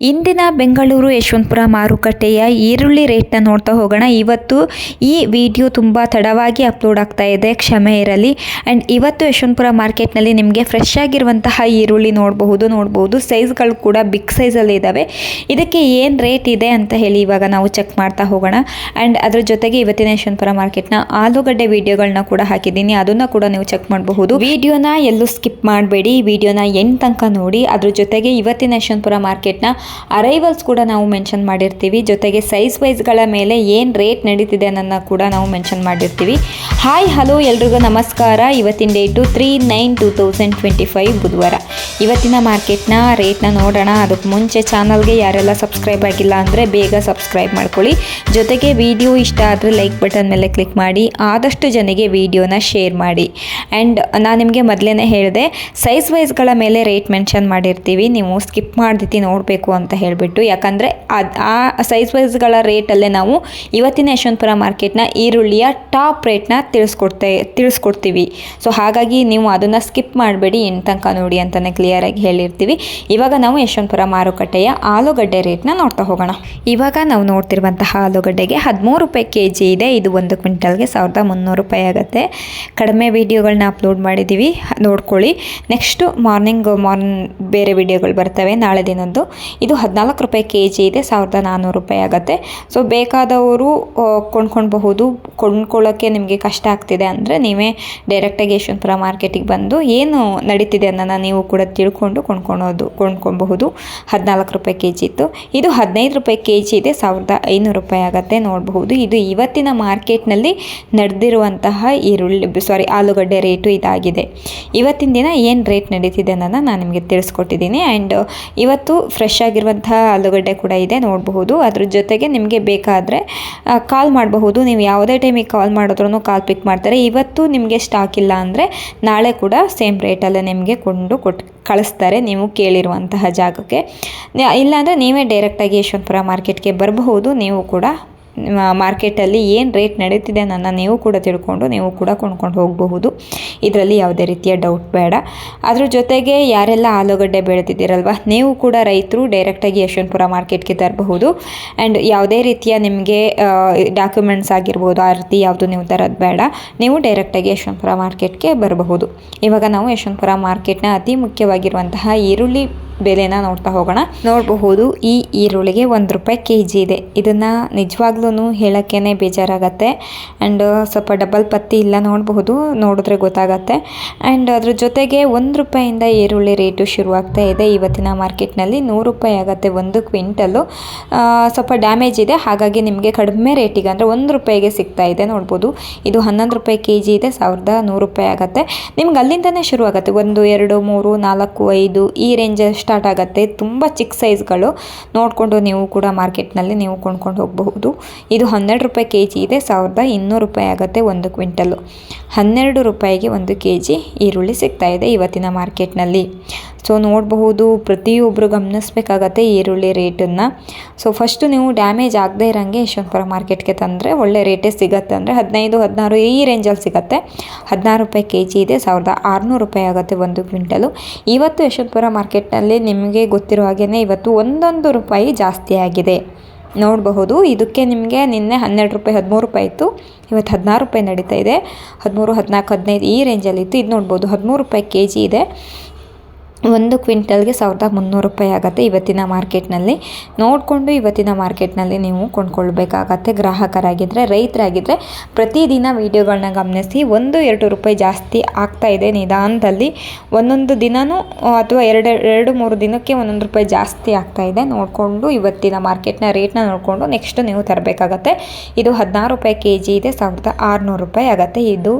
ಇಂದಿನ ಬೆಂಗಳೂರು ಯಶವಂತಪುರ ಮಾರುಕಟ್ಟೆಯ ಈರುಳ್ಳಿ ರೇಟ್ನ ನೋಡ್ತಾ ಹೋಗೋಣ. ಇವತ್ತು ಈ ವಿಡಿಯೋ ತುಂಬ ತಡವಾಗಿ ಅಪ್ಲೋಡ್ ಆಗ್ತಾ ಇದೆ. ಕ್ಷಮೆ ಇರಲಿ. ಆ್ಯಂಡ್ ಇವತ್ತು ಯಶವಂತಪುರ ಮಾರ್ಕೆಟ್ನಲ್ಲಿ ನಿಮಗೆ ಫ್ರೆಶ್ ಆಗಿರುವಂತಹ ಈರುಳ್ಳಿ ನೋಡಬಹುದು ನೋಡಬಹುದು. ಸೈಜ್ಗಳು ಕೂಡ ಬಿಗ್ ಸೈಜಲ್ಲಿ ಇದ್ದಾವೆ ಇದಕ್ಕೆ ಏನು ರೇಟ್ ಇದೆ ಅಂತ ಹೇಳಿ ಇವಾಗ ನಾವು ಚೆಕ್ ಮಾಡ್ತಾ ಹೋಗೋಣ. ಆ್ಯಂಡ್ ಅದ್ರ ಜೊತೆಗೆ ಇವತ್ತಿನ ಯಶವಂತಪುರ ಮಾರ್ಕೆಟ್ನ ಆಲೂಗಡ್ಡೆ ವಿಡಿಯೋಗಳನ್ನ ಕೂಡ ಹಾಕಿದ್ದೀನಿ. ಅದನ್ನು ಕೂಡ ನೀವು ಚೆಕ್ ಮಾಡಬಹುದು. ವಿಡಿಯೋನ ಎಲ್ಲೂ ಸ್ಕಿಪ್ ಮಾಡಬೇಡಿ. ವಿಡಿಯೋನ ಎಂಡ್ ತನಕ ನೋಡಿ. ಅದ್ರ ಜೊತೆಗೆ ಇವತ್ತಿನ ಯಶವಂತಪುರ ಮಾರ್ಕೆಟ್ನ ಅರೈವಲ್ಸ್ ಕೂಡ ನಾವು ಮೆನ್ಷನ್ ಮಾಡಿರ್ತೀವಿ. ಜೊತೆಗೆ ಸೈಜ್ ವೈಸ್ಗಳ ಮೇಲೆ ಏನು ರೇಟ್ ನಡೀತಿದೆ ಅನ್ನೋದನ್ನ ಕೂಡ ನಾವು ಮೆನ್ಷನ್ ಮಾಡಿರ್ತೀವಿ. ಹಾಯ್ ಹಲೋ ಎಲ್ರಿಗೂ ನಮಸ್ಕಾರ. ಇವತ್ತಿನ date three nine two thousand twenty five ಬುಧವಾರ. ಇವತ್ತಿನ ಮಾರ್ಕೆಟ್ನ ರೇಟ್ನ ನೋಡೋಣ. ಅದಕ್ಕೆ ಮುಂಚೆ ಚಾನಲ್ಗೆ ಯಾರೆಲ್ಲ ಸಬ್ಸ್ಕ್ರೈಬ್ ಆಗಿಲ್ಲ ಅಂದರೆ ಬೇಗ ಸಬ್ಸ್ಕ್ರೈಬ್ ಮಾಡ್ಕೊಳ್ಳಿ. ಜೊತೆಗೆ ವಿಡಿಯೋ ಇಷ್ಟ ಆದರೆ ಲೈಕ್ ಬಟನ್ ಮೇಲೆ ಕ್ಲಿಕ್ ಮಾಡಿ. ಆದಷ್ಟು ಜನಗೆ ವಿಡಿಯೋನ ಶೇರ್ ಮಾಡಿ. ಆ್ಯಂಡ್ ನಾನು ನಿಮಗೆ ಮೊದಲೇ ಹೇಳಿದೆ ಸೈಜ್ ವೈಸ್ಗಳ ಮೇಲೆ ರೇಟ್ ಮೆನ್ಷನ್ ಮಾಡಿರ್ತೀವಿ. ನೀವು ಸ್ಕಿಪ್ ಮಾಡ್ದಿತಿ ನೋಡಬೇಕು ಅಂತ ಹೇಳಿಬಿಟ್ಟು, ಯಾಕಂದರೆ ಅದು ಆ ಸೈಜ್ ವೈಸ್ಗಳ ರೇಟಲ್ಲೇ ನಾವು ಇವತ್ತಿನ ಯಶವಂತಪುರ ಮಾರ್ಕೆಟ್ನ ಈರುಳ್ಳಿಯ ಟಾಪ್ ರೇಟ್ನ ತಿಳಿಸ್ಕೊಡ್ತೇ, ತಿಳಿಸ್ಕೊಡ್ತೀವಿ. ಸೊ ಹಾಗಾಗಿ ನೀವು ಅದನ್ನು ಸ್ಕಿಪ್ ಮಾಡಬೇಡಿ ಎಂಟು ತನಕ ನೋಡಿ ಅಂತಲೇ ಕ್ಲಿಯರಾಗಿ ಹೇಳಿರ್ತೀವಿ. ಇವಾಗ ನಾವು ಯಶವಂತಪುರ ಮಾರುಕಟ್ಟೆಯ ಆಲೂಗಡ್ಡೆ ರೇಟ್ನ ನೋಡ್ತಾ ಹೋಗೋಣ. ಇವಾಗ ನಾವು ನೋಡ್ತಿರುವಂತಹ ಆಲೂಗಡ್ಡೆಗೆ ಹದಿಮೂರು ರೂಪಾಯಿ ಕೆ ಜಿ ಇದೆ. ಇದು ಒಂದು ಕ್ವಿಂಟಲ್ಗೆ ಸಾವಿರದ ಮುನ್ನೂರು ರೂಪಾಯಿ ಆಗುತ್ತೆ. ಕಡಿಮೆ ವೀಡಿಯೋಗಳನ್ನ ಅಪ್ಲೋಡ್ ಮಾಡಿದ್ದೀವಿ. ನೋಡ್ಕೊಳ್ಳಿ. ನೆಕ್ಸ್ಟು ಮಾರ್ನಿಂಗ್ ಮಾರ್ನ್ ಬೇರೆ ವೀಡಿಯೋಗಳು ಬರ್ತವೆ. ನಾಳೆ ದಿನದ್ದು. ಇದು ಹದಿನಾಲ್ಕು ರೂಪಾಯಿ ಕೆ ಜಿ ಇದೆ ಸಾವಿರದ ನಾನ್ನೂರು ರೂಪಾಯಿ ಆಗುತ್ತೆ. ಸೊ ಬೇಕಾದವರು ಕೊಂಡ್ಕೊಳ್ಬಹುದು. ಕೊಂಡ್ಕೊಳ್ಳೋಕ್ಕೆ ನಿಮಗೆ ಕಷ್ಟ ಆಗ್ತಿದೆ ಅಂದರೆ ನೀವೇ ಡೈರೆಕ್ಟಾಗಿ ಯಶವಂತಪುರ ಮಾರ್ಕೆಟಿಗೆ ಬಂದು ಏನು ನಡೀತಿದೆ ಅನ್ನೋದನ್ನು ನೀವು ಕೂಡ ತಿಳ್ಕೊಂಡು ಕೊಂಡ್ಕೊಳೋದು ಕೊಂಡ್ಕೊಬಹುದು ಹದಿನಾಲ್ಕು ರೂಪಾಯಿ ಕೆ ಜಿ ಇತ್ತು. ಇದು ಹದಿನೈದು ರೂಪಾಯಿ ಕೆ ಜಿ ಇದೆ, ಸಾವಿರದ ಐನೂರು ರೂಪಾಯಿ ಆಗುತ್ತೆ ನೋಡಬಹುದು. ಇದು ಇವತ್ತಿನ ಮಾರ್ಕೆಟ್ನಲ್ಲಿ ನಡೆದಿರುವಂತಹ ಈರುಳ್ಳಿ ಸಾರಿ ಆಲೂಗಡ್ಡೆ ರೇಟು ಇದಾಗಿದೆ. ಇವತ್ತಿನ ದಿನ ಏನು ರೇಟ್ ನಡೀತಿದೆ ಅನ್ನೋದನ್ನ ನಾನು ನಿಮಗೆ ತಿಳಿಸ್ಕೊಟ್ಟಿದ್ದೀನಿ. ಆ್ಯಂಡ್ ಇವತ್ತು ಫ್ರೆಶ್ ಆಗಿರುವಂತಹ ಆಲೂಗಡ್ಡೆ ಕೂಡ ಇದೆ ನೋಡಬಹುದು. ಅದ್ರ ಜೊತೆಗೆ ನಿಮಗೆ ಬೇಕಾದರೆ ಕಾಲ್ ಮಾಡಬಹುದು. ನೀವು ಯಾವುದೇ ಟೈಮಿಗೆ ಕಾಲ್ ಮಾಡಿದ್ರೂ ಕಾಲ್ ಪಿಕ್ ಮಾಡ್ತಾರೆ. ಇವತ್ತು ನಿಮಗೆ ಸ್ಟಾಕ್ ಇಲ್ಲ ಅಂದರೆ ನಾಳೆ ಕೂಡ ಸೇಮ್ ರೇಟಲ್ಲೇ ನಿಮಗೆ ಕೊಂಡು ಕೊಟ್ಟು ಕಳಿಸ್ತಾರೆ ನೀವು ಕೇಳಿರುವಂತಹ ಜಾಗಕ್ಕೆ. ಇಲ್ಲಾಂದರೆ ನೀವೇ ಡೈರೆಕ್ಟಾಗಿ ಯಶವಂತಪುರ ಮಾರ್ಕೆಟ್ಗೆ ಬರಬಹುದು, ನೀವು ಕೂಡ ಮಾರ್ಕೆಟಲ್ಲಿ ಏನು ರೇಟ್ ನಡೀತಿದೆ ನನ್ನ ನೀವು ಕೂಡ ತಿಳ್ಕೊಂಡು ನೀವು ಕೂಡ ಕೊಂಡ್ಕೊಂಡು ಹೋಗಬಹುದು. ಇದರಲ್ಲಿ ಯಾವುದೇ ರೀತಿಯ ಡೌಟ್ ಬೇಡ. ಅದ್ರ ಜೊತೆಗೆ ಯಾರೆಲ್ಲ ಆಲೂಗಡ್ಡೆ ಬೆಳೆದಿದ್ದೀರಲ್ವ, ನೀವು ಕೂಡ ರೈತರು ಡೈರೆಕ್ಟಾಗಿ ಯಶವಂತಪುರ ಮಾರ್ಕೆಟ್ಗೆ ತರಬಹುದು. ಆ್ಯಂಡ್ ಯಾವುದೇ ರೀತಿಯ ನಿಮಗೆ ಡಾಕ್ಯುಮೆಂಟ್ಸ್ ಆಗಿರ್ಬೋದು, ಆ ರೀತಿ ಯಾವುದು ನೀವು ತರೋದು ಬೇಡ. ನೀವು ಡೈರೆಕ್ಟಾಗಿ ಯಶವಂತಪುರ ಮಾರ್ಕೆಟ್ಗೆ ಬರಬಹುದು. ಇವಾಗ ನಾವು ಯಶವಂತಪುರ ಮಾರ್ಕೆಟ್ನ ಅತಿ ಮುಖ್ಯವಾಗಿರುವಂತಹ ಈರುಳ್ಳಿ ಬೆಲೆನ ನೋಡ್ತಾ ಹೋಗೋಣ. ನೋಡಬಹುದು ಈ ಈರುಳ್ಳಿಗೆ ಒಂದು ರೂಪಾಯಿ ಕೆ ಜಿ ಇದೆ. ಇದನ್ನು ನಿಜವಾಗ್ಲೂ ಹೇಳೋಕ್ಕೇ ಬೇಜಾರಾಗತ್ತೆ. ಆ್ಯಂಡ್ ಸ್ವಲ್ಪ ಡಬಲ್ ಪತ್ತಿ ಇಲ್ಲ ನೋಡಬಹುದು, ನೋಡಿದ್ರೆ ಗೊತ್ತಾಗತ್ತೆ. ಆ್ಯಂಡ್ ಅದ್ರ ಜೊತೆಗೆ ಒಂದು ರೂಪಾಯಿಂದ ಈರುಳ್ಳಿ ರೇಟು ಶುರುವಾಗ್ತಾ ಇದೆ. ಇವತ್ತಿನ ಮಾರ್ಕೆಟ್ನಲ್ಲಿ ನೂರು ರೂಪಾಯಿ ಆಗುತ್ತೆ ಒಂದು ಕ್ವಿಂಟಲ್ಲು. ಸ್ವಲ್ಪ ಡ್ಯಾಮೇಜ್ ಇದೆ. ಹಾಗಾಗಿ ನಿಮಗೆ ಕಡಿಮೆ ರೇಟಿಗೆ ಅಂದರೆ ಒಂದು ರೂಪಾಯಿಗೆ ಸಿಗ್ತಾ ಇದೆ ನೋಡ್ಬೋದು ಇದು ಹನ್ನೊಂದು ರೂಪಾಯಿ ಕೆ ಜಿ ಇದೆ. ಸಾವಿರದ ನೂರು ರೂಪಾಯಿ ಆಗುತ್ತೆ. ನಿಮ್ಗೆ ಅಲ್ಲಿಂದನೇ ಶುರು ಆಗುತ್ತೆ ಒಂದು, ಎರಡು, ಮೂರು, ನಾಲ್ಕು, ಐದು ಈ ರೇಂಜ್ ಸ್ಟಾರ್ಟ್ ಆಗುತ್ತೆ. ತುಂಬ ಚಿಕ್ಕ ಸೈಜ್ಗಳು. ನೋಡಿಕೊಂಡು ನೀವು ಕೂಡ ಮಾರ್ಕೆಟ್ನಲ್ಲಿ ನೀವು ಕೊಂಡ್ಕೊಂಡು ಹೋಗಬಹುದು. ಇದು ಹನ್ನೆರಡು ರೂಪಾಯಿ ಕೆ ಜಿ ಇದೆ. ಸಾವಿರದ ಇನ್ನೂರು ರೂಪಾಯಿ ಆಗುತ್ತೆ ಒಂದು ಕ್ವಿಂಟಲು. ಹನ್ನೆರಡು ರೂಪಾಯಿಗೆ ಒಂದು ಕೆ ಜಿ ಈರುಳ್ಳಿ ಸಿಗ್ತಾ ಇದೆ ಇವತ್ತಿನ ಮಾರ್ಕೆಟ್ನಲ್ಲಿ. ಸೊ, ನೋಡಬಹುದು ಪ್ರತಿಯೊಬ್ಬರು ಗಮನಿಸಬೇಕಾಗತ್ತೆ ಈರುಳ್ಳಿ ರೇಟನ್ನು. ಸೊ, ಫಸ್ಟು ನೀವು ಡ್ಯಾಮೇಜ್ ಆಗದೇ ಇರೋಂಗೆ ಯಶವಂತಪುರ ಮಾರ್ಕೆಟ್ಗೆ ತಂದರೆ ಒಳ್ಳೆ ರೇಟೇ ಸಿಗುತ್ತೆ. ಅಂದರೆ ಹದಿನೈದು, ಹದಿನಾರು ಈ ರೇಂಜಲ್ಲಿ ಸಿಗುತ್ತೆ. ಹದಿನಾರು ರೂಪಾಯಿ ಕೆ ಜಿ ಇದೆ. ಸಾವಿರದ ಆರುನೂರು ರೂಪಾಯಿ ಆಗುತ್ತೆ ಒಂದು ಕ್ವಿಂಟಲು. ಇವತ್ತು ಯಶವಂತಪುರ ಮಾರ್ಕೆಟ್ನಲ್ಲಿ ನಿಮಗೆ ಗೊತ್ತಿರೋ ಹಾಗೆಯೇ ಇವತ್ತು ಒಂದೊಂದು ರೂಪಾಯಿ ಜಾಸ್ತಿ ಆಗಿದೆ. ನೋಡಬಹುದು, ಇದಕ್ಕೆ ನಿಮಗೆ ನಿನ್ನೆ ಹನ್ನೆರಡು ರೂಪಾಯಿ, ಹದಿಮೂರು ರೂಪಾಯಿ ಇತ್ತು. ಇವತ್ತು ಹದಿನಾರು ರೂಪಾಯಿ ನಡೀತಾ ಇದೆ. ಹದಿಮೂರು, ಹದಿನಾಲ್ಕು, ಹದಿನೈದು ಈ ರೇಂಜಲ್ಲಿ ಇತ್ತು. ಇದು ನೋಡ್ಬೋದು ಹದಿಮೂರು ರೂಪಾಯಿ ಕೆ ಜಿ ಇದೆ. ಒಂದು ಕ್ವಿಂಟಲ್ಗೆ ಸಾವಿರದ ಮುನ್ನೂರು ರೂಪಾಯಿ ಆಗುತ್ತೆ ಇವತ್ತಿನ ಮಾರ್ಕೆಟ್ನಲ್ಲಿ. ನೋಡಿಕೊಂಡು ಇವತ್ತಿನ ಮಾರ್ಕೆಟ್ನಲ್ಲಿ ನೀವು ಕೊಂಡ್ಕೊಳ್ಬೇಕಾಗತ್ತೆ. ಗ್ರಾಹಕರಾಗಿದ್ದರೆ ರೈತರಾಗಿದ್ದರೆ ಪ್ರತಿದಿನ ವೀಡಿಯೋಗಳನ್ನ ಗಮನಿಸಿ ಒಂದು, ಎರಡು ರೂಪಾಯಿ ಜಾಸ್ತಿ ಆಗ್ತಾ ಇದೆ ನಿಧಾನದಲ್ಲಿ. ಒಂದೊಂದು ದಿನವೂ ಅಥವಾ ಎರಡು ಎರಡು, ಮೂರು ದಿನಕ್ಕೆ ಒಂದೊಂದು ರೂಪಾಯಿ ಜಾಸ್ತಿ ಆಗ್ತಾ ಇದೆ. ನೋಡಿಕೊಂಡು ಇವತ್ತಿನ ಮಾರ್ಕೆಟ್ನ ರೇಟ್ನ ನೋಡಿಕೊಂಡು ನೆಕ್ಸ್ಟ್ ನೀವು ತರಬೇಕಾಗತ್ತೆ. ಇದು ಹದಿನಾರು ರೂಪಾಯಿ ಕೆ ಜಿ ಇದೆ, ಸಾವಿರದ ಆರುನೂರು ರೂಪಾಯಿ ಆಗುತ್ತೆ. ಇದು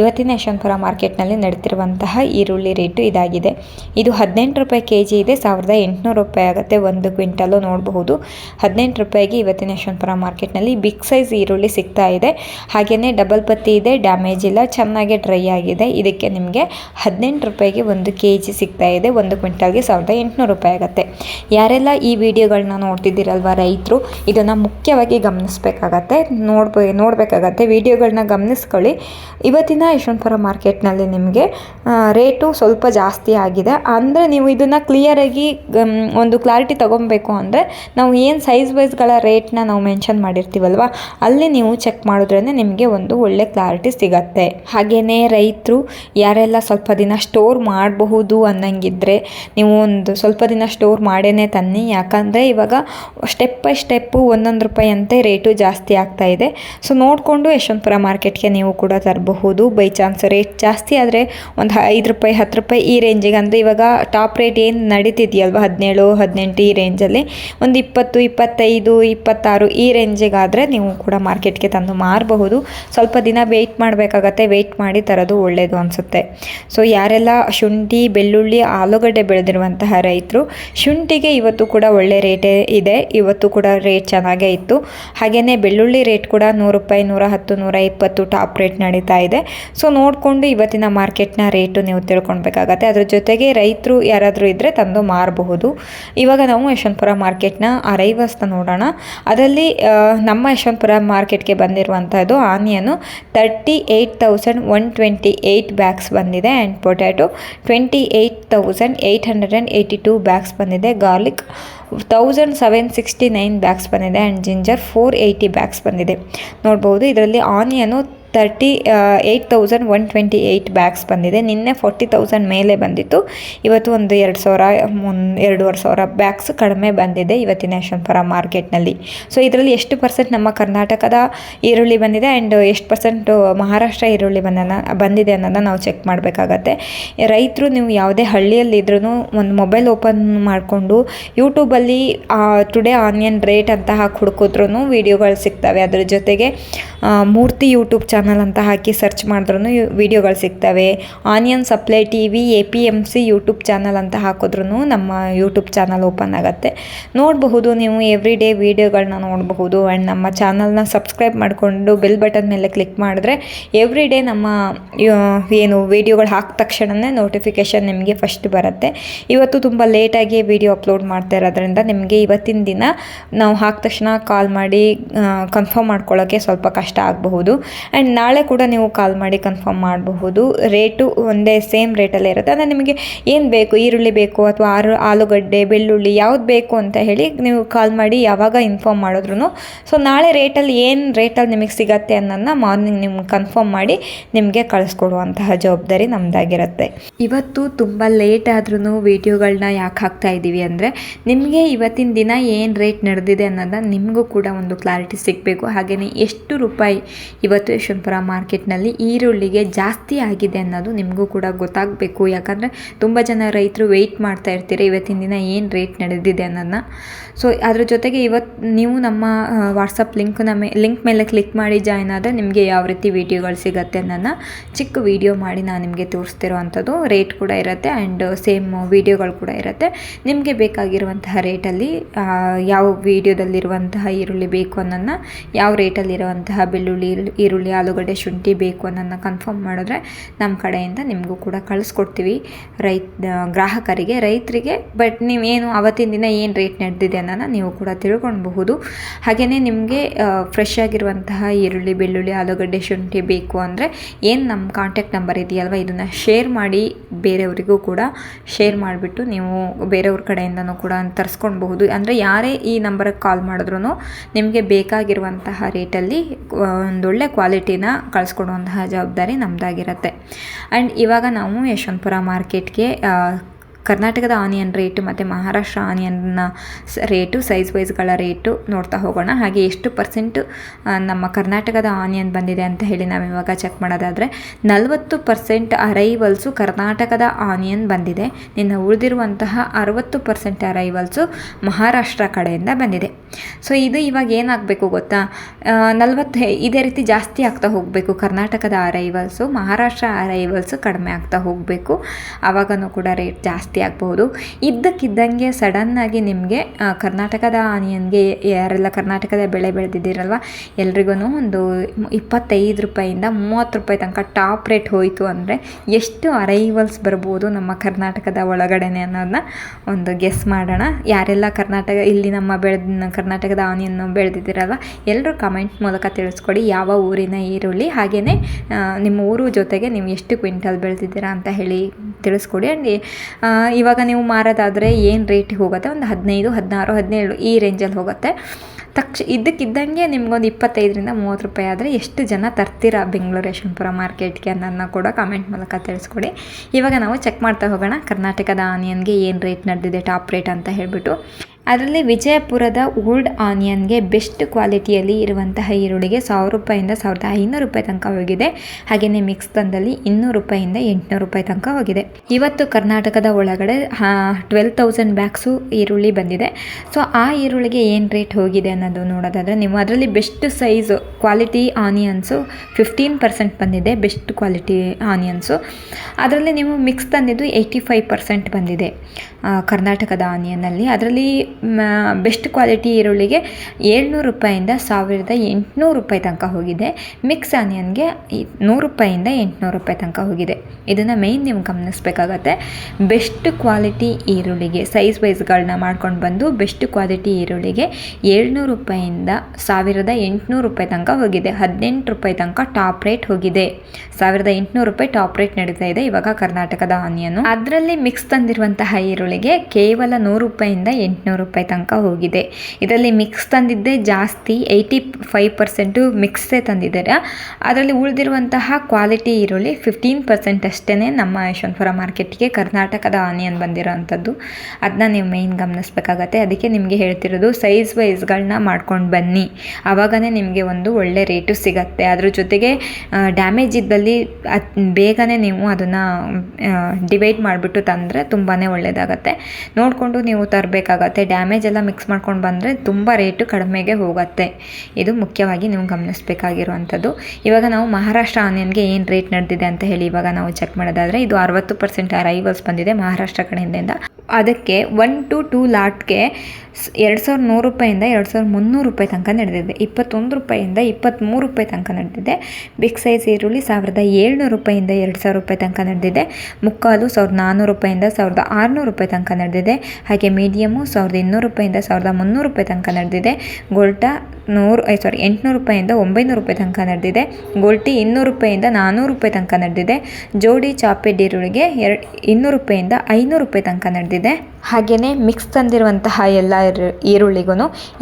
ಇವತ್ತಿನ ಯಶವಂತಪುರ ಮಾರ್ಕೆಟ್ನಲ್ಲಿ ನಡೀತಿರುವಂತಹ ಈರುಳ್ಳಿ ರೇಟು ಇದಾಗಿದೆ. ಇದು ಹದಿನೆಂಟು ರೂಪಾಯಿ ಕೆ ಜಿ ಇದೆ, ಸಾವಿರದ ಎಂಟುನೂರು ರೂಪಾಯಿ ಆಗುತ್ತೆ, ಒಂದು ಕ್ವಿಂಟಲು ನೋಡಬಹುದು. ಹದಿನೆಂಟು ರೂಪಾಯಿಗೆ ಇವತ್ತಿನ ಯಶವಂತಪುರ ಮಾರ್ಕೆಟ್ನಲ್ಲಿ ಬಿಗ್ ಸೈಜ್ ಈರುಳ್ಳಿ ಸಿಗ್ತಾ ಇದೆ. ಹಾಗೆಯೇ ಡಬಲ್ ಪತ್ತಿ ಇದೆ, ಡ್ಯಾಮೇಜ್ ಇಲ್ಲ, ಚೆನ್ನಾಗಿ ಡ್ರೈ ಆಗಿದೆ. ಇದಕ್ಕೆ ನಿಮಗೆ ಹದಿನೆಂಟು ರೂಪಾಯಿಗೆ ಒಂದು ಕೆ ಜಿ ಸಿಗ್ತಾ ಇದೆ, ಒಂದು ಕ್ವಿಂಟಲ್ಗೆ ಸಾವಿರದ ಎಂಟುನೂರು ರೂಪಾಯಿ ಆಗುತ್ತೆ. ಯಾರೆಲ್ಲ ಈ ವಿಡಿಯೋಗಳನ್ನ ನೋಡ್ತಿದ್ದೀರಲ್ವ ರೈತರು, ಇದನ್ನು ಮುಖ್ಯವಾಗಿ ಗಮನಿಸಬೇಕಾಗತ್ತೆ. ನೋಡ್ಬೇ, ನೋಡಬೇಕಾಗತ್ತೆ. ವಿಡಿಯೋಗಳನ್ನ ಗಮನಿಸ್ಕೊಳ್ಳಿ. ಇವತ್ತಿನ ಯಶವಂತಪುರ ಮಾರ್ಕೆಟ್ನಲ್ಲಿ ನಿಮಗೆ ರೇಟು ಸ್ವಲ್ಪ ಜಾಸ್ತಿ ಆಗಿದೆ. ಅಂದರೆ ನೀವು ಇದನ್ನು ಕ್ಲಿಯರಾಗಿ ಒಂದು ಕ್ಲಾರಿಟಿ ತೊಗೊಬೇಕು ಅಂದರೆ ನಾವು ಏನು ಸೈಜ್ ವೈಸ್ಗಳ ರೇಟ್ನ ನಾವು ಮೆನ್ಷನ್ ಮಾಡಿರ್ತೀವಲ್ವ, ಅಲ್ಲಿ ನೀವು ಚೆಕ್ ಮಾಡಿದ್ರೇ ನಿಮಗೆ ಒಂದು ಒಳ್ಳೆ ಕ್ಲಾರಿಟಿ ಸಿಗತ್ತೆ. ಹಾಗೆಯೇ ರೈತರು ಯಾರೆಲ್ಲ ಸ್ವಲ್ಪ ದಿನ ಸ್ಟೋರ್ ಮಾಡಬಹುದು ಅನ್ನಂಗಿದ್ರೆ ನೀವು ಒಂದು ಸ್ವಲ್ಪ ದಿನ ಸ್ಟೋರ್ ಮಾಡೇ ತನ್ನಿ, ಯಾಕಂದರೆ ಇವಾಗ ಸ್ಟೆಪ್ ಬೈ ಸ್ಟೆಪ್ಪು ಒಂದೊಂದು ರೂಪಾಯಿ ಅಂತೆ ರೇಟು ಜಾಸ್ತಿ ಆಗ್ತಾ ಇದೆ. ಸೊ ನೋಡಿಕೊಂಡು ಯಶವಂತಪುರ ಮಾರ್ಕೆಟ್ಗೆ ನೀವು ಕೂಡ ತರಬಹುದು. ಬೈ ಚಾನ್ಸ್ ರೇಟ್ ಜಾಸ್ತಿ ಆದರೆ ಒಂದು ಐದು ರೂಪಾಯಿ, ಹತ್ತು ರೂಪಾಯಿ ಈ ರೇಂಜಿಗೆ ಅಂದರೆ ಇವಾಗ ಟಾಪ್ ರೇಟ್ ಏನು ನಡೀತಿದೆಯಲ್ವ? ಹದಿನೇಳು, ಹದಿನೆಂಟು ಈ ರೇಂಜಲ್ಲಿ ಒಂದು ಇಪ್ಪತ್ತು, ಇಪ್ಪತ್ತೈದು, ಇಪ್ಪತ್ತಾರು ಈ ರೇಂಜಿಗಾದರೆ ನೀವು ಕೂಡ ಮಾರ್ಕೆಟ್ಗೆ ತಂದು ಮಾರಬಹುದು. ಸ್ವಲ್ಪ ದಿನ ವೆಯ್ಟ್ ಮಾಡಬೇಕಾಗತ್ತೆ. ವೆಯ್ಟ್ ಮಾಡಿ ತರೋದು ಒಳ್ಳೆಯದು ಅನಿಸುತ್ತೆ. ಸೊ ಯಾರೆಲ್ಲ ಶುಂಠಿ, ಬೆಳ್ಳುಳ್ಳಿ, ಆಲೂಗಡ್ಡೆ ಬೆಳೆದಿರುವಂತಹ ರೈತರು, ಶುಂಠಿಗೆ ಇವತ್ತು ಕೂಡ ಒಳ್ಳೆ ರೇಟೇ ಇದೆ. ಇವತ್ತು ಕೂಡ ರೇಟ್ ಚೆನ್ನಾಗೇ ಇತ್ತು. ಹಾಗೆಯೇ ಬೆಳ್ಳುಳ್ಳಿ ರೇಟ್ ಕೂಡ ನೂರು ರೂಪಾಯಿ, ನೂರ ಹತ್ತು, ನೂರ ಇಪ್ಪತ್ತು ಟಾಪ್ ರೇಟ್ ನಡೀತಾ ಇದೆ. ಸೊ ನೋಡಿಕೊಂಡು ಇವತ್ತಿನ ಮಾರ್ಕೆಟ್ನ ರೇಟು ನೀವು ತಿಳ್ಕೊಳ್ಬೇಕಾಗತ್ತೆ. ಅದ್ರ ಜೊತೆಗೆ ರೈತರು ಯಾರಾದರೂ ಇದ್ದರೆ ತಂದು ಮಾರಬಹುದು. ಇವಾಗ ನಾವು ಯಶವಂತಪುರ ಮಾರ್ಕೆಟ್ನ ಅರೈವಸ್ನ ನೋಡೋಣ. ಅದರಲ್ಲಿ ನಮ್ಮ ಯಶವಂತಪುರ ಮಾರ್ಕೆಟ್ಗೆ ಬಂದಿರುವಂಥದ್ದು onion thirty eight thousand one twenty eight bags ಬಂದಿದೆ and potato twenty eight thousand eight hundred and eighty two bags ಬಂದಿದೆ. Garlic thousand seven sixty nine bags ಬಂದಿದೆ and ginger four eighty bags ಬಂದಿದೆ. ನೋಡ್ಬೋದು, ಇದರಲ್ಲಿ onion thirty eight thousand one twenty eight bags ಬಂದಿದೆ. ನಿನ್ನೆ forty thousand ಮೇಲೆ ಬಂದಿತ್ತು. ಇವತ್ತು ಒಂದು ಎರಡು ಸಾವಿರ, ಮುನ್, ಎರಡೂವರೆ ಸಾವಿರ ಬ್ಯಾಗ್ಸ್ ಕಡಿಮೆ ಬಂದಿದೆ ಇವತ್ತಿನ ಯಶವಂತಪುರ ಮಾರ್ಕೆಟ್ನಲ್ಲಿ ಸೊ ಇದರಲ್ಲಿ ಎಷ್ಟು ಪರ್ಸೆಂಟ್ ನಮ್ಮ ಕರ್ನಾಟಕದ ಈರುಳ್ಳಿ ಬಂದಿದೆ ಆ್ಯಂಡ್ ಎಷ್ಟು ಪರ್ಸೆಂಟು ಮಹಾರಾಷ್ಟ್ರ ಈರುಳ್ಳಿ ಬಂದ ಬಂದಿದೆ ಅನ್ನೋದನ್ನ ನಾವು ಚೆಕ್ ಮಾಡಬೇಕಾಗತ್ತೆ. ರೈತರು ನೀವು ಯಾವುದೇ ಹಳ್ಳಿಯಲ್ಲಿದ್ರೂ ಒಂದು ಮೊಬೈಲ್ ಓಪನ್ ಮಾಡಿಕೊಂಡು ಯೂಟ್ಯೂಬಲ್ಲಿ ಟುಡೇ ಆನಿಯನ್ ರೇಟ್ ಅಂತ ಹಾಕಿ ಹುಡುಕಿದ್ರೂ ವೀಡಿಯೋಗಳು ಸಿಗ್ತವೆ. ಅದರ ಜೊತೆಗೆ ಮೂರ್ತಿ ಯೂಟ್ಯೂಬ್ ಚಾನಲ್ ಅಂತ ಹಾಕಿ ಸರ್ಚ್ ಮಾಡಿದ್ರೂ ವೀಡಿಯೋಗಳು ಸಿಗ್ತವೆ. Onion supply T V A P M C YouTube channel ಅಂತ ಹಾಕಿದ್ರೂ ನಮ್ಮ ಯೂಟ್ಯೂಬ್ ಚಾನಲ್ ಓಪನ್ ಆಗುತ್ತೆ. ನೋಡಬಹುದು ನೀವು ಎವ್ರಿ ಡೇ ವೀಡಿಯೋಗಳನ್ನ ನೋಡಬಹುದು ಆ್ಯಂಡ್ ನಮ್ಮ ಚಾನಲ್ನ ಸಬ್ಸ್ಕ್ರೈಬ್ ಮಾಡಿಕೊಂಡು ಬೆಲ್ ಬಟನ್ ಮೇಲೆ ಕ್ಲಿಕ್ ಮಾಡಿದ್ರೆ ಎವ್ರಿ ಡೇ ನಮ್ಮ ಏನು ವೀಡಿಯೋಗಳು ಹಾಕಿದ ತಕ್ಷಣವೇ ನೋಟಿಫಿಕೇಷನ್ ನಿಮಗೆ ಫಸ್ಟ್ ಬರುತ್ತೆ. ಇವತ್ತು ತುಂಬ ಲೇಟಾಗಿ ವೀಡಿಯೋ ಅಪ್ಲೋಡ್ ಮಾಡ್ತಾ ಇರೋದ್ರಿಂದ ನಿಮಗೆ ಇವತ್ತಿನ ದಿನ ನಾವು ಹಾಕಿದ ತಕ್ಷಣ ಕಾಲ್ ಮಾಡಿ ಕನ್ಫರ್ಮ್ ಮಾಡ್ಕೊಳ್ಳೋಕ್ಕೆ ಸ್ವಲ್ಪ ಕಷ್ಟ ಆಗಬಹುದು. ಆ್ಯಂಡ್ ನಾಳೆ ಕೂಡ ನೀವು ಕಾಲ್ ಮಾಡಿ ಕನ್ಫರ್ಮ್ ಮಾಡಬಹುದು. ರೇಟು ಒಂದೇ ಸೇಮ್ ರೇಟಲ್ಲೇ ಇರುತ್ತೆ. ಅಂದರೆ ನಿಮಗೆ ಏನು ಬೇಕು? ಈರುಳ್ಳಿ ಬೇಕು ಅಥವಾ ಆರು ಆಲೂಗಡ್ಡೆ, ಬೆಳ್ಳುಳ್ಳಿ ಯಾವ್ದು ಬೇಕು ಅಂತ ಹೇಳಿ ನೀವು ಕಾಲ್ ಮಾಡಿ ಯಾವಾಗ ಇನ್ಫಾರ್ಮ್ ಮಾಡಿದ್ರು ಸೊ ನಾಳೆ ರೇಟಲ್ಲಿ ಏನು ರೇಟಲ್ಲಿ ನಿಮಗೆ ಸಿಗತ್ತೆ ಅನ್ನೋದನ್ನ ಮಾರ್ನಿಂಗ್ ನಿಮ್ಗೆ ಕನ್ಫರ್ಮ್ ಮಾಡಿ ನಿಮಗೆ ಕಳಿಸ್ಕೊಡುವಂತಹ ಜವಾಬ್ದಾರಿ ನಮ್ಮದಾಗಿರುತ್ತೆ ಇವತ್ತು ತುಂಬ ಲೇಟ್ ಆದ್ರೂ ವೀಡಿಯೋಗಳನ್ನ ಯಾಕೆ ಹಾಕ್ತಾ ಇದ್ದೀವಿ ಅಂದರೆ ನಿಮಗೆ ಇವತ್ತಿನ ದಿನ ಏನು ರೇಟ್ ನಡೆದಿದೆ ಅನ್ನೋದನ್ನ ನಿಮಗೂ ಕೂಡ ಒಂದು ಕ್ಲಾರಿಟಿ ಸಿಗಬೇಕು. ಹಾಗೆಯೇ ಎಷ್ಟು ರೂಪಾಯಿ ಇವತ್ತು ಯಶವಂತಪುರ ಮಾರ್ಕೆಟ್ನಲ್ಲಿ ಈರುಳ್ಳಿಗೆ ಜಾಸ್ತಿ ಆಗಿದೆ ಅನ್ನೋದು ನಿಮಗೂ ಕೂಡ ಗೊತ್ತಾಗಬೇಕು. ಯಾಕಂದರೆ ತುಂಬ ಜನ ರೈತರು ವೆಯ್ಟ್ ಮಾಡ್ತಾ ಇರ್ತೀರಿ, ಇವತ್ತಿನ ದಿನ ಏನು ರೇಟ್ ನಡೆದಿದೆ ಅನ್ನೋದನ್ನ. ಸೊ ಅದ್ರ ಜೊತೆಗೆ ಇವತ್ತು ನೀವು ನಮ್ಮ ವಾಟ್ಸಪ್ ಲಿಂಕ್ನ ಮೇ ಲಿಂಕ್ ಮೇಲೆ ಕ್ಲಿಕ್ ಮಾಡಿ ಜಾಯ್ನ್ ಆದರೆ ನಿಮಗೆ ಯಾವ ರೀತಿ ವೀಡಿಯೋಗಳು ಸಿಗುತ್ತೆ ಅನ್ನೋದನ್ನ ಚಿಕ್ಕ ವೀಡಿಯೋ ಮಾಡಿ ನಾನು ನಿಮಗೆ ತೋರಿಸ್ತಿರೋ ಅಂಥದ್ದು. ರೇಟ್ ಕೂಡ ಇರುತ್ತೆ ಆ್ಯಂಡ್ ಸೇಮ್ ವೀಡಿಯೋಗಳು ಕೂಡ ಇರುತ್ತೆ. ನಿಮಗೆ ಬೇಕಾಗಿರುವಂತಹ ರೇಟಲ್ಲಿ ಯಾವ ವೀಡಿಯೋದಲ್ಲಿರುವಂತಹ ಈರುಳ್ಳಿ ಬೇಕು ಅನ್ನೋದನ್ನ, ಯಾವ ರೇಟಲ್ಲಿರುವಂತಹ ಬೆಳ್ಳುಳ್ಳಿ, ಈರುಳ್ಳಿ- ಈರುಳ್ಳಿ ಆಲೂಗಡ್ಡೆ ಶುಂಠಿ ಬೇಕು ಅನ್ನೋದನ್ನ ಕನ್ಫರ್ಮ್ ಮಾಡಿದ್ರೆ ನಮ್ಮ ಕಡೆಯಿಂದ ನಿಮಗೂ ಕೂಡ ಕಳಿಸ್ಕೊಡ್ತೀವಿ. ರೈತ ಗ್ರಾಹಕರಿಗೆ, ರೈತರಿಗೆ ಬಟ್ ನೀವೇನು ಅವತ್ತಿನ ದಿನ ಏನು ರೇಟ್ ನಡೆದಿದೆ ಅನ್ನೋದನ್ನ ನೀವು ಕೂಡ ತಿಳ್ಕೊಳ್ಬಹುದು. ಹಾಗೆಯೇ ನಿಮಗೆ ಫ್ರೆಶ್ ಆಗಿರುವಂತಹ ಈರುಳ್ಳಿ, ಬೆಳ್ಳುಳ್ಳಿ, ಆಲೂಗಡ್ಡೆ, ಶುಂಠಿ ಬೇಕು ಅಂದರೆ ಏನು ನಮ್ಮ ಕಾಂಟ್ಯಾಕ್ಟ್ ನಂಬರ್ ಇದೆಯಲ್ವ ಇದನ್ನು ಶೇರ್ ಮಾಡಿ ಬೇರೆಯವರಿಗೂ ಕೂಡ ಶೇರ್ ಮಾಡಿಬಿಟ್ಟು ನೀವು ಬೇರೆಯವ್ರ ಕಡೆಯಿಂದನೂ ಕೂಡ ತರಿಸ್ಕೊಳ್ಬಹುದು. ಅಂದರೆ ಯಾರೇ ಈ ನಂಬರಿಗೆ ಕಾಲ್ ಮಾಡಿದ್ರು ನಿಮಗೆ ಬೇಕಾಗಿರುವಂತಹ ರೇಟಲ್ಲಿ ಒಂದೊಳ್ಳೆ ಕ್ವಾಲಿಟಿನ ಕಳಿಸ್ಕೊಡುವಂತಹ ಜವಾಬ್ದಾರಿ ನಮ್ಮದಾಗಿರುತ್ತೆ ಆ್ಯಂಡ್ ಇವಾಗ ನಾವು ಯಶವಂತಪುರ ಮಾರ್ಕೆಟ್ಗೆ ಕರ್ನಾಟಕದ ಆನಿಯನ್ ರೇಟು ಮತ್ತು ಮಹಾರಾಷ್ಟ್ರ ಆನಿಯನ್ನ ರೇಟು ಸೈಜ್ ವೈಸ್ಗಳ ರೇಟು ನೋಡ್ತಾ ಹೋಗೋಣ. ಹಾಗೆ ಎಷ್ಟು ಪರ್ಸೆಂಟು ನಮ್ಮ ಕರ್ನಾಟಕದ ಆನಿಯನ್ ಬಂದಿದೆ ಅಂತ ಹೇಳಿ ನಾವು ಇವಾಗ ಚೆಕ್ ಮಾಡೋದಾದರೆ ನಲವತ್ತು ಪರ್ಸೆಂಟ್ ಅರೈವಲ್ಸು ಕರ್ನಾಟಕದ ಆನಿಯನ್ ಬಂದಿದೆ. ನಿನ್ನ ಉಳಿದಿರುವಂತಹ ಅರವತ್ತು ಪರ್ಸೆಂಟ್ ಅರೈವಲ್ಸು ಮಹಾರಾಷ್ಟ್ರ ಕಡೆಯಿಂದ ಬಂದಿದೆ. ಸೊ ಇದು ಇವಾಗ ಏನಾಗಬೇಕು ಗೊತ್ತಾ? ನಲವತ್ತು, ಇದೇ ರೀತಿ ಜಾಸ್ತಿ ಆಗ್ತಾ ಹೋಗಬೇಕು. ಕರ್ನಾಟಕದ ಅರೈವಲ್ಸು ಮಹಾರಾಷ್ಟ್ರ ಅರೈವಲ್ಸು ಕಡಿಮೆ ಆಗ್ತಾ ಹೋಗಬೇಕು. ಆವಾಗನೂ ಕೂಡ ರೇಟ್ ಜಾಸ್ತಿ ಆಗಬಹುದು. ಇದ್ದಕ್ಕಿದ್ದಂಗೆ ಸಡನ್ನಾಗಿ ನಿಮಗೆ ಕರ್ನಾಟಕದ ಆನಿಯನ್ಗೆ, ಯಾರೆಲ್ಲ ಕರ್ನಾಟಕದ ಬೆಳೆ ಬೆಳೆದಿದ್ದೀರಲ್ವ ಎಲ್ರಿಗೂ ಒಂದು ಇಪ್ಪತ್ತೈದು ರೂಪಾಯಿಂದ ಮೂವತ್ತು ರೂಪಾಯಿ ತನಕ ಟಾಪ್ ರೇಟ್ ಹೋಯಿತು ಅಂದರೆ ಎಷ್ಟು ಅರೈವಲ್ಸ್ ಬರ್ಬೋದು ನಮ್ಮ ಕರ್ನಾಟಕದ ಒಳಗಡೆನೆ ಅನ್ನೋದನ್ನ ಒಂದು ಗೆಸ್ ಮಾಡೋಣ. ಯಾರೆಲ್ಲ ಕರ್ನಾಟಕ, ಇಲ್ಲಿ ನಮ್ಮ ಬೆಳೆದ, ಕರ್ನಾಟಕದ ಆನಿಯನ್ನು ಬೆಳೆದಿದ್ದೀರಲ್ವ ಎಲ್ಲರೂ ಕಮೆಂಟ್ ಮೂಲಕ ತಿಳಿಸ್ಕೊಡಿ. ಯಾವ ಊರಿನ ಈರುಳ್ಳಿ ಹಾಗೆಯೇ ನಿಮ್ಮ ಊರು ಜೊತೆಗೆ ನೀವು ಎಷ್ಟು ಕ್ವಿಂಟಲ್ ಬೆಳೆದಿದ್ದೀರಾ ಅಂತ ಹೇಳಿ ತಿಳಿಸ್ಕೊಡಿ. ಆ್ಯಂಡ್ ಇವಾಗ ನೀವು ಮಾರೋದಾದರೆ ಏನು ರೇಟಿಗೆ ಹೋಗುತ್ತೆ? ಒಂದು ಹದಿನೈದು, ಹದಿನಾರು, ಹದಿನೇಳು ಈ ರೇಂಜಲ್ಲಿ ಹೋಗುತ್ತೆ. ತಕ್ಷ ಇದ್ದಕ್ಕಿದ್ದಂಗೆ ನಿಮ್ಗೊಂದು ಇಪ್ಪತ್ತೈದರಿಂದ ಮೂವತ್ತು ರೂಪಾಯಿ ಆದರೆ ಎಷ್ಟು ಜನ ತರ್ತೀರಾ ಬೆಂಗಳೂರು ಯಶವಂತಪುರ ಮಾರ್ಕೆಟ್ಗೆ ಅನ್ನೋದನ್ನ ಕೂಡ ಕಾಮೆಂಟ್ ಮೂಲಕ ತಿಳಿಸ್ಕೊಡಿ. ಇವಾಗ ನಾವು ಚೆಕ್ ಮಾಡ್ತಾ ಹೋಗೋಣ ಕರ್ನಾಟಕದ ಆನಿಯನ್ಗೆ ಏನು ರೇಟ್ ನಡೆದಿದೆ ಟಾಪ್ ರೇಟ್ ಅಂತ ಹೇಳಿಬಿಟ್ಟು. ಅದರಲ್ಲಿ ವಿಜಯಪುರದ ಓಲ್ಡ್ ಆನಿಯನ್ಗೆ ಬೆಸ್ಟ್ ಕ್ವಾಲಿಟಿಯಲ್ಲಿ ಇರುವಂತಹ ಈರುಳ್ಳಿಗೆ ಸಾವಿರ ರೂಪಾಯಿಂದ ಸಾವಿರದ ಐನೂರು ರೂಪಾಯಿ ತನಕ ಹೋಗಿದೆ. ಹಾಗೆಯೇ ಮಿಕ್ಸ್ ತಂದಲ್ಲಿ ಇನ್ನೂರು ರೂಪಾಯಿಂದ ಎಂಟುನೂರು ರೂಪಾಯಿ ತನಕ ಹೋಗಿದೆ. ಇವತ್ತು ಕರ್ನಾಟಕದ ಒಳಗಡೆ ಟ್ವೆಲ್ ತೌಸಂಡ್ ಬ್ಯಾಗ್ಸು ಈರುಳ್ಳಿ ಬಂದಿದೆ. ಸೊ ಆ ಈರುಳ್ಳಿಗೆ ಏನು ರೇಟ್ ಹೋಗಿದೆ ಅನ್ನೋದು ನೋಡೋದಾದರೆ, ನೀವು ಅದರಲ್ಲಿ best size quality onions fifteen percent ಬಂದಿದೆ, ಬೆಸ್ಟ್ ಕ್ವಾಲಿಟಿ ಆನಿಯನ್ಸು ಅದರಲ್ಲಿ ನೀವು ಮಿಕ್ಸ್ ತಂದಿದ್ದು ಏಯ್ಟಿ ಫೈವ್ ಪರ್ಸೆಂಟ್ ಬಂದಿದೆ. ಕರ್ನಾಟಕದ ಆನಿಯನ್ನಲ್ಲಿ. ಅದರಲ್ಲಿ ಬೆಸ್ಟ್ ಕ್ವಾಲಿಟಿ ಈರುಳ್ಳಿಗೆ ಏಳ್ನೂರು ರೂಪಾಯಿಂದ ಸಾವಿರದ ಎಂಟುನೂರು ರೂಪಾಯಿ ತನಕ ಹೋಗಿದೆ. ಮಿಕ್ಸ್ ಆನಿಯನ್ಗೆ ನೂರು ರೂಪಾಯಿಂದ ಎಂಟುನೂರು ರೂಪಾಯಿ ತನಕ ಹೋಗಿದೆ. ಇದನ್ನು ಮೇಯ್ನ್ ನೀವು ಗಮನಿಸಬೇಕಾಗತ್ತೆ. ಬೆಸ್ಟ್ ಕ್ವಾಲಿಟಿ ಈರುಳ್ಳಿಗೆ, ಸೈಜ್ ವೈಸ್ಗಳನ್ನ ಮಾಡ್ಕೊಂಡು ಬಂದು ಬೆಸ್ಟ್ ಕ್ವಾಲಿಟಿ ಈರುಳ್ಳಿಗೆ ಏಳ್ನೂರು ರೂಪಾಯಿಂದ ಸಾವಿರದ ಎಂಟುನೂರು ರೂಪಾಯಿ ತನಕ ಹೋಗಿದೆ. ಹದಿನೆಂಟು ರೂಪಾಯಿ ತನಕ ಟಾಪ್ ರೇಟ್ ಹೋಗಿದೆ. ಸಾವಿರದ ಎಂಟುನೂರು ರೂಪಾಯಿ ಟಾಪ್ ರೇಟ್ ನಡೀತಾ ಇದೆ ಇವಾಗ ಕರ್ನಾಟಕದ ಆನಿಯನ್. ಅದರಲ್ಲಿ ಮಿಕ್ಸ್ ತಂದಿರುವಂತಹ ಈರುಳ್ಳಿಗೆ ಕೇವಲ ನೂರು ರೂಪಾಯಿಂದ ಎಂಟುನೂರು ರೂಪಾಯಿ ತನಕ ಹೋಗಿದೆ. ಇದರಲ್ಲಿ ಮಿಕ್ಸ್ ತಂದಿದ್ದೇ ಜಾಸ್ತಿ ಏಯ್ಟಿ ಫೈವ್ ಪರ್ಸೆಂಟು ಮಿಕ್ಸೇ ತಂದಿದ್ದಾರೆ. ಅದರಲ್ಲಿ ಉಳಿದಿರುವಂತಹ ಕ್ವಾಲಿಟಿ ಈರುಳ್ಳಿ ಫಿಫ್ಟೀನ್ ಪರ್ಸೆಂಟ್ ಅಷ್ಟೇ ನಮ್ಮ ಯಶವಂತಪುರ ಮಾರ್ಕೆಟ್ಗೆ ಕರ್ನಾಟಕದ ಆನಿಯನ್ ಬಂದಿರೋ ಅಂಥದ್ದು ಅದನ್ನ ನೀವು ಮೇಯ್ನ್ ಗಮನಿಸ್ಬೇಕಾಗತ್ತೆ. ಅದಕ್ಕೆ ನಿಮಗೆ ಹೇಳ್ತಿರೋದು ಸೈಜ್ ವೈಸ್ಗಳನ್ನ ಮಾಡ್ಕೊಂಡು ಬನ್ನಿ. ಆವಾಗನೇ ನಿಮಗೆ ಒಂದು ಒಳ್ಳೆ ರೇಟು ಸಿಗತ್ತೆ. ಅದ್ರ ಜೊತೆಗೆ ಡ್ಯಾಮೇಜ್ ಇದ್ದಲ್ಲಿ ಅದು, ಬೇಗನೆ ನೀವು ಅದನ್ನು ಡಿವೈಡ್ ಮಾಡಿಬಿಟ್ಟು ತಂದರೆ ತುಂಬಾ ಒಳ್ಳೆಯದಾಗತ್ತೆ ನೋಡಿಕೊಂಡು ನೀವು ತರಬೇಕಾಗತ್ತೆ. ಡ್ಯಾಮೇಜ್ ಎಲ್ಲ ಮಿಕ್ಸ್ ಮಾಡ್ಕೊಂಡು ಬಂದರೆ ತುಂಬ ರೇಟು ಕಡಿಮೆಗೆ ಹೋಗುತ್ತೆ. ಇದು ಮುಖ್ಯವಾಗಿ ನೀವು ಗಮನಿಸಬೇಕಾಗಿರುವಂಥದ್ದು. ಇವಾಗ ನಾವು ಮಹಾರಾಷ್ಟ್ರ ಆನಿಯನ್ಗೆ ಏನು ರೇಟ್ ನಡೆದಿದೆ ಅಂತ ಹೇಳಿ ಇವಾಗ ನಾವು ಚೆಕ್ ಮಾಡೋದಾದರೆ ಇದು ಅರವತ್ತು ಪರ್ಸೆಂಟ್ ಅರೈವಲ್ಸ್ ಬಂದಿದೆ ಮಹಾರಾಷ್ಟ್ರ ಕಡೆಯಿಂದ ಅದಕ್ಕೆ ಒನ್ ಟು ಟೂ ಲಾಟ್ಗೆ ಎರಡು ಸಾವಿರದ ನೂರು ರೂಪಾಯಿಂದ ಎರಡು ಸಾವಿರದ ಮುನ್ನೂರು ರೂಪಾಯಿ ತನಕ ನಡೆದಿದೆ. ಇಪ್ಪತ್ತೊಂದು ರೂಪಾಯಿಂದ ಇಪ್ಪತ್ತ್ಮೂರು ರೂಪಾಯಿ ತನಕ ನಡೆದಿದೆ. ಬಿಗ್ ಸೈಜ್ ಈರುಳ್ಳಿ ಸಾವಿರದ ಏಳ್ನೂರು ರೂಪಾಯಿಂದ ಎರಡು ಸಾವಿರ ರೂಪಾಯಿ ತನಕ ನಡೆದಿದೆ. ಮುಕ್ಕಾಲು ಸಾವಿರದ ನಾನ್ನೂರು ರೂಪಾಯಿಂದ ಸಾವಿರದ ಆರುನೂರು ರೂಪಾಯಿ ತನಕ ನಡೆದಿದೆ. ಹಾಗೆ ಮೀಡಿಯಮು ಸಾವಿರದ ಇನ್ನೂರು ರೂಪಾಯಿಂದ ಸಾವಿರದ ಮುನ್ನೂರು ರೂಪಾಯಿ ತನಕ ನಡೆದಿದೆ. ಗೋಲ್ಟಾ ನೂರು ಸಾರಿ ಎಂಟುನೂರು ರೂಪಾಯಿಂದ ಒಂಬೈನೂರು ರೂಪಾಯಿ ತನಕ ನಡೆದಿದೆ. ಗೋಲ್ಟಿ ಇನ್ನೂರು ರೂಪಾಯಿಂದ ನಾನ್ನೂರು ರೂಪಾಯಿ ತನಕ ನಡೆದಿದೆ. ಜೋಡಿ ಚಾಪೆಡ್ಡಿರುಳಿಗೆ ಎರಡು, ಇನ್ನೂರು ರೂಪಾಯಿಂದ ಐನೂರು ರೂಪಾಯಿ ತನಕ ನಡೆದಿದೆ. ಹಾಗೆಯೇ ಮಿಕ್ಸ್ ತಂದಿರುವಂತಹ ಎಲ್ಲ ಈರುಳ್ಳಿಗೂ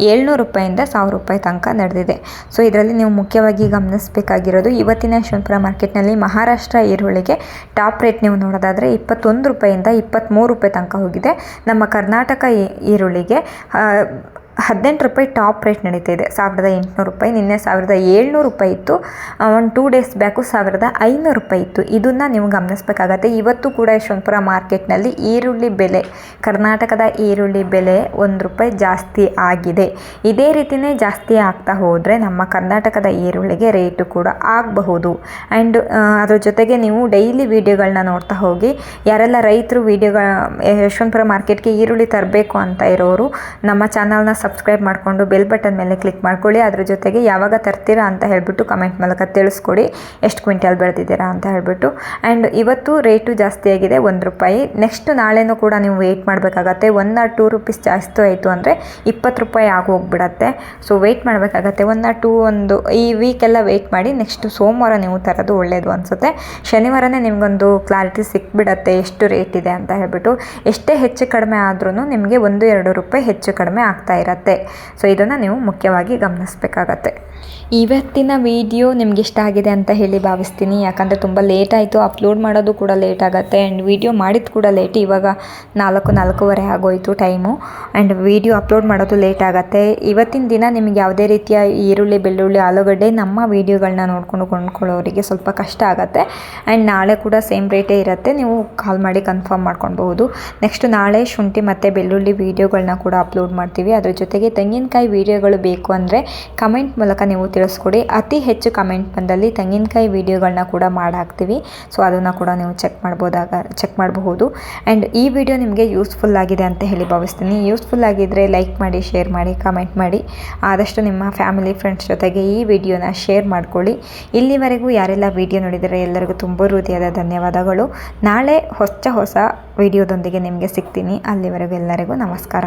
ಏಳ್ನೂರು ರೂಪಾಯಿಂದ ಸಾವಿರ ರೂಪಾಯಿ ತನಕ ನಡೆದಿದೆ. ಸೊ ಇದರಲ್ಲಿ ನೀವು ಮುಖ್ಯವಾಗಿ ಗಮನಿಸಬೇಕಾಗಿರೋದು ಇವತ್ತಿನ ಯಶವಂತಪುರ ಮಾರ್ಕೆಟ್ನಲ್ಲಿ ಮಹಾರಾಷ್ಟ್ರ ಈರುಳ್ಳಿಗೆ ಟಾಪ್ ರೇಟ್ ನೀವು ನೋಡೋದಾದರೆ ಇಪ್ಪತ್ತೊಂದು ರೂಪಾಯಿಂದ ಇಪ್ಪತ್ತ್ಮೂರು ರೂಪಾಯಿ ತನಕ ಹೋಗಿದೆ. ನಮ್ಮ ಕರ್ನಾಟಕ ಈರುಳ್ಳಿಗೆ ಹದಿನೆಂಟು ರೂಪಾಯಿ ಟಾಪ್ ರೇಟ್ ನಡೀತಾ ಇದೆ. ಸಾವಿರದ ಎಂಟುನೂರು ರೂಪಾಯಿ. ನಿನ್ನೆ ಸಾವಿರದ ಏಳ್ನೂರು ರೂಪಾಯಿ ಇತ್ತು. ಒಂದು ಟೂ ಡೇಸ್ ಬ್ಯಾಕು ಸಾವಿರದ ಐನೂರು ರೂಪಾಯಿ ಇತ್ತು. ಇದನ್ನು ನೀವು ಗಮನಿಸಬೇಕಾಗತ್ತೆ. ಇವತ್ತು ಕೂಡ ಯಶವಂತಪುರ ಮಾರ್ಕೆಟ್ನಲ್ಲಿ ಈರುಳ್ಳಿ ಬೆಲೆ, ಕರ್ನಾಟಕದ ಈರುಳ್ಳಿ ಬೆಲೆ ಒಂದು ರೂಪಾಯಿ ಜಾಸ್ತಿ ಆಗಿದೆ. ಇದೇ ರೀತಿಯೇ ಜಾಸ್ತಿ ಆಗ್ತಾ ಹೋದರೆ ನಮ್ಮ ಕರ್ನಾಟಕದ ಈರುಳ್ಳಿಗೆ ರೇಟು ಕೂಡ ಆಗಬಹುದು. ಆ್ಯಂಡ್ ಅದ್ರ ಜೊತೆಗೆ ನೀವು ಡೈಲಿ ವೀಡಿಯೋಗಳನ್ನ ನೋಡ್ತಾ ಹೋಗಿ, ಯಾರೆಲ್ಲ ರೈತರು ವೀಡಿಯೋಗಳ ಯಶವಂತಪುರ ಮಾರ್ಕೆಟ್ಗೆ ಈರುಳ್ಳಿ ತರಬೇಕು ಅಂತ ಇರೋರು, ನಮ್ಮ ಚಾನಲ್ನ ಸಬ್ಸ್ಕ್ರೈಬ್ ಮಾಡಿಕೊಂಡು ಬೆಲ್ ಬಟನ್ ಮೇಲೆ ಕ್ಲಿಕ್ ಮಾಡ್ಕೊಳ್ಳಿ. ಅದ್ರ ಜೊತೆಗೆ ಯಾವಾಗ ತರ್ತೀರಾ ಅಂತ ಹೇಳಿಬಿಟ್ಟು ಕಮೆಂಟ್ ಮೂಲಕ ತಿಳಿಸ್ಕೊಡಿ. ಎಷ್ಟು ಕ್ವಿಂಟಲ್ ಬೆಳೆದಿದ್ದೀರಾ ಅಂತ ಹೇಳಿಬಿಟ್ಟು. ಆ್ಯಂಡ್ ಇವತ್ತು ರೇಟು ಜಾಸ್ತಿ ಆಗಿದೆ, ಒಂದು ರೂಪಾಯಿ. ನೆಕ್ಸ್ಟ್ ನಾಳೆನೂ ಕೂಡ ನೀವು ವೆಯ್ಟ್ ಮಾಡಬೇಕಾಗತ್ತೆ. ಒನ್ ಆರ್ ಟೂ ರುಪೀಸ್ ಜಾಸ್ತಿ ಆಯಿತು ಅಂದರೆ ಇಪ್ಪತ್ತು ರೂಪಾಯಿ ಆಗಿ ಹೋಗ್ಬಿಡತ್ತೆ ಸೊ ವೆಯ್ಟ್ ಮಾಡಬೇಕಾಗತ್ತೆ. ಒನ್ ಆರ್ ಟೂ ಒಂದು, ಈ ವೀಕೆಲ್ಲ ವೆಯ್ಟ್ ಮಾಡಿ ನೆಕ್ಸ್ಟ್ ಸೋಮವಾರ ನೀವು ತರೋದು ಒಳ್ಳೆಯದು ಅನಿಸುತ್ತೆ. ಶನಿವಾರನೇ ನಿಮಗೊಂದು ಕ್ಲಾರಿಟಿ ಸಿಕ್ಬಿಡತ್ತೆ, ಎಷ್ಟು ರೇಟ್ ಇದೆ ಅಂತ ಹೇಳ್ಬಿಟ್ಟು. ಎಷ್ಟೇ ಹೆಚ್ಚು ಕಡಿಮೆ ಆದ್ರೂ ನಿಮಗೆ ಒಂದು, ಎರಡು ರೂಪಾಯಿ ಹೆಚ್ಚು ಕಡಿಮೆ ಆಗ್ತಾ ಇರುತ್ತೆ. ಇರುತ್ತೆ. ಸೊ ಇದನ್ನು ನೀವು ಮುಖ್ಯವಾಗಿ ಗಮನಿಸಬೇಕಾಗತ್ತೆ. ಇವತ್ತಿನ ವಿಡಿಯೋ ನಿಮ್ಗೆ ಇಷ್ಟ ಆಗಿದೆ ಅಂತ ಹೇಳಿ ಭಾವಿಸ್ತೀನಿ. ಯಾಕಂದರೆ ತುಂಬ ಲೇಟ್ ಆಯಿತು. ಅಪ್ಲೋಡ್ ಮಾಡೋದು ಕೂಡ ಲೇಟ್ ಆಗುತ್ತೆ. ಆ್ಯಂಡ್ ವಿಡಿಯೋ ಮಾಡಿದ್ದು ಕೂಡ ಲೇಟ್ ಇವಾಗ ನಾಲ್ಕು, ನಾಲ್ಕೂವರೆ ಆಗೋಯಿತು ಟೈಮು ಆ್ಯಂಡ್ ವಿಡಿಯೋ ಅಪ್ಲೋಡ್ ಮಾಡೋದು ಲೇಟ್ ಆಗುತ್ತೆ. ಇವತ್ತಿನ ದಿನ ನಿಮಗೆ ಯಾವುದೇ ರೀತಿಯ ಈರುಳ್ಳಿ, ಬೆಳ್ಳುಳ್ಳಿ, ಆಲೂಗಡ್ಡೆ ನಮ್ಮ ವೀಡಿಯೋಗಳನ್ನ ನೋಡ್ಕೊಂಡು ಕೊಂಡ್ಕೊಳ್ಳೋರಿಗೆ ಸ್ವಲ್ಪ ಕಷ್ಟ ಆಗುತ್ತೆ. ಆ್ಯಂಡ್ ನಾಳೆ ಕೂಡ ಸೇಮ್ ರೇಟೇ ಇರುತ್ತೆ. ನೀವು ಕಾಲ್ ಮಾಡಿ ಕನ್ಫರ್ಮ್ ಮಾಡ್ಕೊಳ್ಬಹುದು. ನೆಕ್ಸ್ಟ್ ನಾಳೆ ಶುಂಠಿ ಮತ್ತು ಬೆಳ್ಳುಳ್ಳಿ ವೀಡಿಯೋಗಳನ್ನ ಕೂಡ ಅಪ್ಲೋಡ್ ಮಾಡ್ತೀವಿ. ಅದ್ರ ಜೊತೆಗೆ ತೆಂಗಿನಕಾಯಿ ವೀಡಿಯೋಗಳು ಬೇಕು ಅಂದರೆ ಕಮೆಂಟ್ ಮೂಲಕ ನೀವು ತಿಳಿಸ್ಕೊಡಿ. ಅತಿ ಹೆಚ್ಚು ಕಮೆಂಟ್ ಬಂದಲ್ಲಿ ತೆಂಗಿನಕಾಯಿ ವೀಡಿಯೋಗಳನ್ನ ಕೂಡ ಮಾಡಾಕ್ತೀವಿ. ಸೊ ಅದನ್ನು ಕೂಡ ನೀವು ಚೆಕ್ ಮಾಡ್ಬೋದಾಗ ಚೆಕ್ ಮಾಡಬಹುದು. ಆ್ಯಂಡ್ ಈ ವಿಡಿಯೋ ನಿಮಗೆ ಯೂಸ್ಫುಲ್ ಆಗಿದೆ ಅಂತ ಹೇಳಿ ಭಾವಿಸ್ತೀನಿ. ಯೂಸ್ಫುಲ್ ಆಗಿದ್ದರೆ ಲೈಕ್ ಮಾಡಿ ಶೇರ್ ಮಾಡಿ ಕಮೆಂಟ್ ಮಾಡಿ. ಆದಷ್ಟು ನಿಮ್ಮ ಫ್ಯಾಮಿಲಿ ಫ್ರೆಂಡ್ಸ್ ಜೊತೆಗೆ ಈ ವಿಡಿಯೋನ ಶೇರ್ ಮಾಡ್ಕೊಳ್ಳಿ. ಇಲ್ಲಿವರೆಗೂ ಯಾರೆಲ್ಲ ವಿಡಿಯೋ ನೋಡಿದರೆ ಎಲ್ಲರಿಗೂ ತುಂಬ ಹೃದಯದ ಧನ್ಯವಾದಗಳು. ನಾಳೆ ಹೊಸ ಹೊಸ ವಿಡಿಯೋದೊಂದಿಗೆ ನಿಮಗೆ ಸಿಗ್ತೀನಿ. ಅಲ್ಲಿವರೆಗೂ ಎಲ್ಲರಿಗೂ ನಮಸ್ಕಾರ.